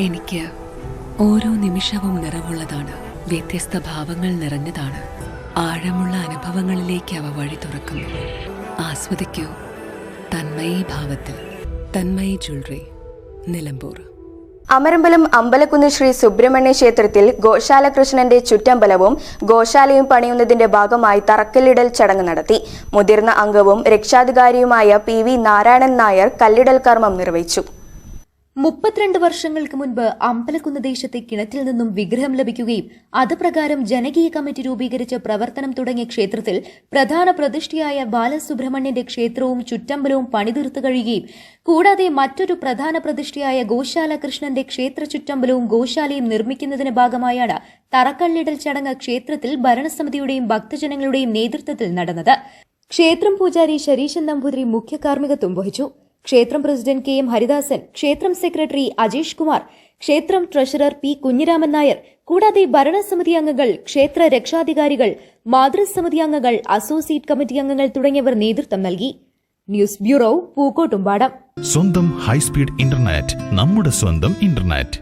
എനിക്ക് ഓരോ നിമിഷവും നിറവുള്ളതാണ്. വ്യത്യസ്ത ഭാവങ്ങൾ നിറഞ്ഞതാണ്. ആഴമുള്ള അനുഭവങ്ങളിലേക്ക് അവ വഴി തുറക്കുന്നു. ആസ്വദിക്കൂ. തന്മയി ഭാവത്തിൽ. തന്മയി ജ്വല്ലറി. നിലമ്പൂർ. അമരമ്പലം അമ്പലക്കുന്ന് ശ്രീ സുബ്രഹ്മണ്യ ക്ഷേത്രത്തിൽ ഗോശാല കൃഷ്ണന്റെ ചുറ്റമ്പലവും ഗോശാലയും പണിയുന്നതിന്റെ ഭാഗമായി തറക്കല്ലിടൽ ചടങ്ങ് നടത്തി. മുതിർന്ന അംഗവും രക്ഷാധികാരിയുമായ പി വി നാരായണൻ നായർ കല്ലിടൽ കർമ്മം നിർവഹിച്ചു. മുപ്പത്തിരണ്ട് വർഷങ്ങൾക്ക് മുൻപ് അമ്പലക്കുന്ന് ദേശത്തെ കിണറ്റിൽ നിന്നും വിഗ്രഹം ലഭിക്കുകയും അത് പ്രകാരം ജനകീയ കമ്മിറ്റി രൂപീകരിച്ച് പ്രവർത്തനം തുടങ്ങിയ ക്ഷേത്രത്തിൽ പ്രധാന പ്രതിഷ്ഠയായ ബാലസുബ്രഹ്മണ്യന്റെ ക്ഷേത്രവും ചുറ്റമ്പലവും പണിതീർത്തു കഴിയുകയും കൂടാതെ മറ്റൊരു പ്രധാന പ്രതിഷ്ഠയായ ഗോശാല കൃഷ്ണന്റെ ക്ഷേത്ര ചുറ്റമ്പലവും ഗോശാലയും നിർമ്മിക്കുന്നതിന്റെ ഭാഗമായാണ് തറക്കല്ലിടൽ ചടങ്ങ് ക്ഷേത്രത്തിൽ ഭരണസമിതിയുടെയും ഭക്തജനങ്ങളുടെയും നേതൃത്വത്തിൽ നടന്നത്. ക്ഷേത്രം പൂജാരി ശരീശൻ നമ്പൂതിരി മുഖ്യ കാർമ്മികത്വം വഹിച്ചു. ക്ഷേത്രം പ്രസിഡന്റ് കെ എം ഹരിദാസൻ ക്ഷേത്രം സെക്രട്ടറി അജേഷ് കുമാർ ക്ഷേത്രം ട്രഷറർ പി കുഞ്ഞിരാമൻ നായർ കൂടാതെ ഭരണസമിതി അംഗങ്ങൾ ക്ഷേത്ര രക്ഷാധികാരികൾ മാതൃസമിതി അംഗങ്ങൾ അസോസിയേറ്റ് കമ്മിറ്റി അംഗങ്ങൾ തുടങ്ങിയവർ നേതൃത്വം നൽകി. News bureau Pookkottumpadam. സ്വന്തം ഹൈസ്പീഡ് ഇന്റർനെറ്റ് നമ്മുടെ സ്വന്തം ഇന്റർനെറ്റ്.